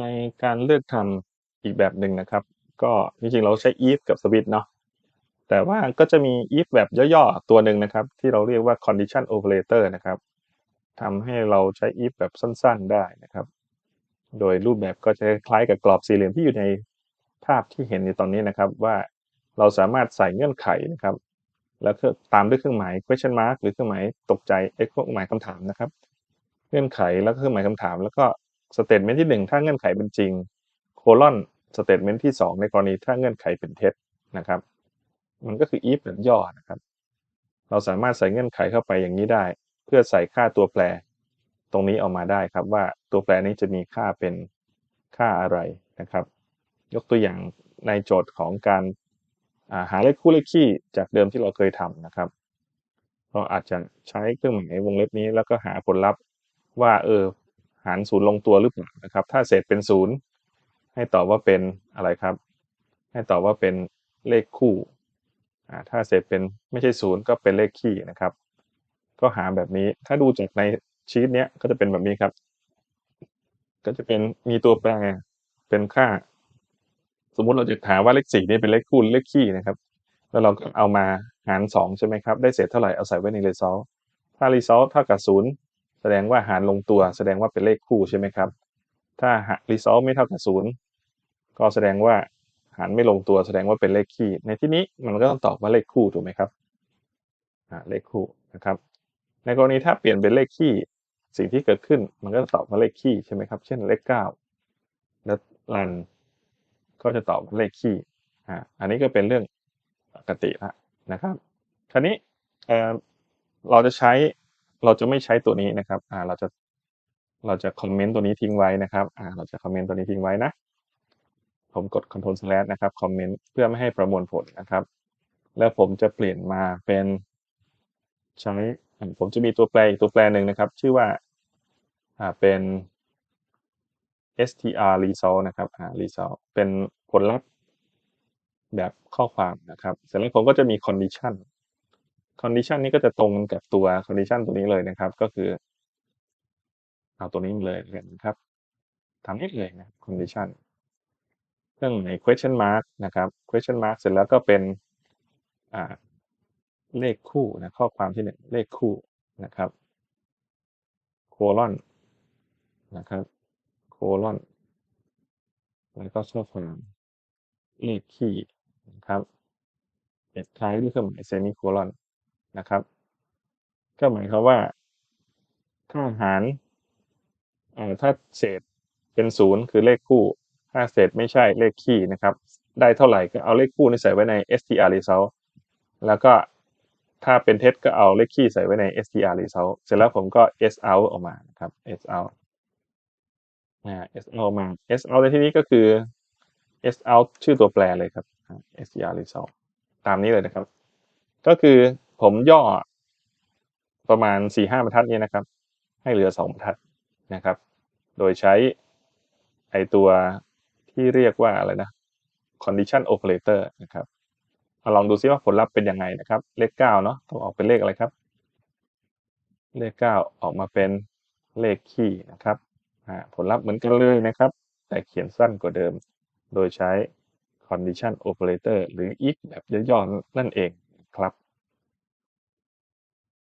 ในการเลือกทำอีกแบบหนึ่งนะครับ ก็จริงๆเราใช้ if กับ switch เนาะแต่ว่าก็จะมี if แบบย่อๆ ตัวหนึ่งนะครับ ที่เราเรียกว่า condition operator นะครับทำให้เราใช้ if แบบสั้นๆได้นะครับ โดยรูปแบบก็จะคล้ายกับกรอบสี่เหลี่ยมที่อยู่ในภาพที่เห็นในตอนนี้นะครับว่าเราสามารถใส่เงื่อนไขนะครับ แล้วก็ตามด้วยเครื่องหมาย question mark หรือเครื่องหมายตกใจไอ้เครื่องหมายคำถามนะครับ เงื่อนไขแล้วก็เครื่องหมายคำถาม แล้วก็ statement ที่หนึ่งถ้าเงื่อนไขเป็นจริง colon statement ที่สองในกรณีถ้าเงื่อนไขเป็นเท็จนะครับ มันก็คือ if แบบย่อนะครับ เราสามารถใส่เงื่อนไขเข้าไปอย่างนี้ได้ เพื่อใส่ค่าตัวแปร ตรงนี้ออกมาได้ครับว่าตัวแปรนี้จะมีค่าเป็นค่าอะไรนะครับ ยกตัวอย่างในโจทย์ของการหาเลขคู่เลขคี่จากเดิมที่เราเคยทำนะครับ เราอาจจะใช้เครื่องหมายวงเล็บนี้แล้วก็หาผลลัพธ์ว่าเออ หารศูนย์ลงตัวหรือเปล่านะครับ ถ้าเศษเป็นศูนย์ให้ตอบว่าเป็นอะไรครับ ให้ตอบว่าเป็นเลขคู่ถ้าเศษเป็นไม่ใช่ศูนย์ก็เป็นเลขคี่นะครับ ก็หาแบบนี้ถ้าดูจากในชีตเนี้ยก็จะเป็นแบบนี้ครับ ก็จะเป็นมีตัวแปรเป็นค่า สมมุติเราจะหามว่าเลขสี่นี่เป็นเลขคูณเลขคี่นะครับ แล้วเราก็เอามาหารสองใช่ไหมครับ ได้เศษเท่าไหร่เอาใส่ไว้ใน result ถ้า result เท่ากับศูนย์ แสดงว่าหารลงตัว แสดงว่าเป็นเลขคู่ใช่ไหมครับ ถ้า result ไม่เท่ากับศูนย์ก็แสดงว่าหารไม่ลงตัว แสดงว่าเป็นเลขคี่ ในที่นี้มันก็ต้องตอบว่าเลขคู่ถูกไหมครับเลขคู่นะครับ ในกรณีถ้าเปลี่ยนเป็นเลขคี่สิ่งที่เกิดขึ้นมันก็ตอบมาเลขคี่ใช่ไหมครับ เช่นเลขเก้าแล้วรันก็จะตอบเลขคี่อ่าอันนี้ก็เป็นเรื่องปกติละนะครับ คราวนี้เราจะใช้ เราจะไม่ใช้ตัวนี้นะครับ อ่า เราจะ เราจะคอมเมนต์ตัวนี้ทิ้งไว้นะครับ อ่า เราจะคอมเมนต์ตัวนี้ทิ้งไว้นะ ผมกด Ctrl slash นะครับ คอมเมนต์เพื่อไม่ให้ประมวลผลนะครับ แล้วผมจะเปลี่ยนมาเป็นใช้ ผมจะมีตัวแปรอีกตัวแปรหนึ่งนะครับ ชื่อว่า อ่า เป็น str result นะครับ อ่า result เป็นผลลัพธ์แบบข้อความนะครับ เสร็จแล้วผมก็จะมี condition condition นี้ก็จะตรงกับตัว condition ตัวนี้เลยนะครับ ก็คือเอาตัวนี้เลยนะครับทำให้เลยนะ condition เครื่องหมาย question mark นะครับ question mark เสร็จแล้วก็เป็นอ่าเลขคู่นะข้อความที่หนึ่งเลขคู่นะครับ colon นะครับโคลอนแล้วก็ข้อความเลขคี่นะครับปิดท้ายด้วยเครื่องหมายเซมิโคลอน นะครับ ก็หมายความว่า ถ้าหารอ่อถ้าเศษเป็นศูนย์คือเลขคู่ ถ้าเศษไม่ใช่เลขคี่นะครับ ได้เท่าไหร่ก็เอาเลขคู่นี่ใส่ไว้ใน str result แล้วก็ถ้าเป็นเท็จก็เอาเลขคี่ใส่ไว้ใน str result เสร็จแล้วผมก็ s out ออกมานะครับ s out นะ s out มา s out ในที่นี้ก็คือ s out ชื่อตัวแปรเลยครับ str result ตามนี้เลยนะครับ ก็คือ ผมย่อประมาณสี่ห้าบรรทัดนี้นะครับ ให้เหลือสองบรรทัดนะครับ โดยใช้ไอตัวที่เรียกว่าอะไรนะ condition operator นะครับมาลองดูซิว่าผลลัพธ์เป็นยังไงนะครับ เลขเก้าเนาะต้องออกเป็นเลขอะไรครับ เลขเก้าออกมาเป็นเลขคี่นะครับผลลัพธ์เหมือนกันเลยนะครับ แต่เขียนสั้นกว่าเดิม โดยใช้ condition operator หรือ if แบบย่อๆนั่นเองครับ